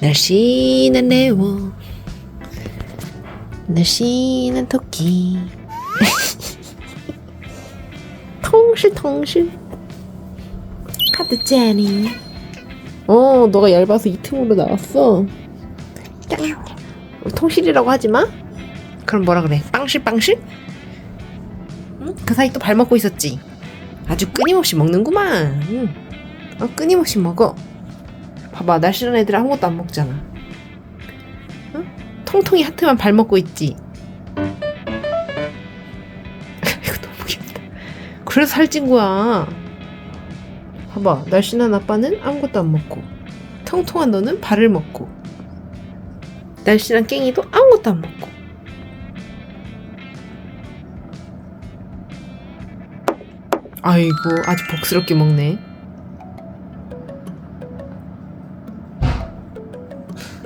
날씬한 네모. 날씬한 토끼. 통실 통실. 카드 째니 어 너가 얇아서 이 틈으로 나왔어. 짱 통실이라고 하지마. 그럼 뭐라 그래? 빵실 빵실? 응? 그 사이 또 발 먹고 있었지. 아주 끊임없이 먹는구만. 응. 어, 끊임없이 먹어 봐봐 날씬한 애들 아무것도 안 먹잖아. 응? 통통이 하트만 발 먹고 있지. 이거 너무 귀엽다. 그래서 살찐 거야. 봐봐 날씬한 아빠는 아무것도 안 먹고 통통한 너는 발을 먹고 날씬한 깽이도 아무것도 안 먹고. 아이고 아주 복스럽게 먹네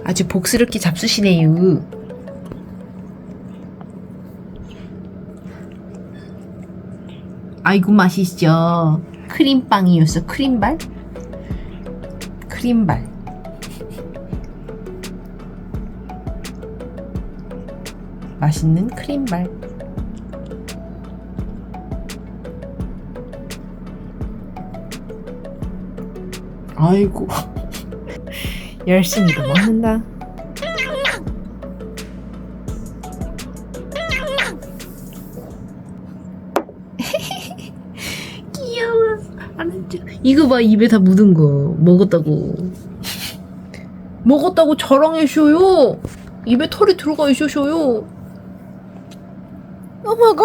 아주 복스럽게 잡수시네요. 아이고 맛있죠? 크림빵이었어 크림발? 크림발. 맛있는 크림발. 아이고 열심히도 먹는다. 귀여워 알았죠 이거 봐 입에 다 묻은 거. 먹었다고. 먹었다고 자랑해줘요. 입에 털이 들어가 있어셔요. 어 먹어?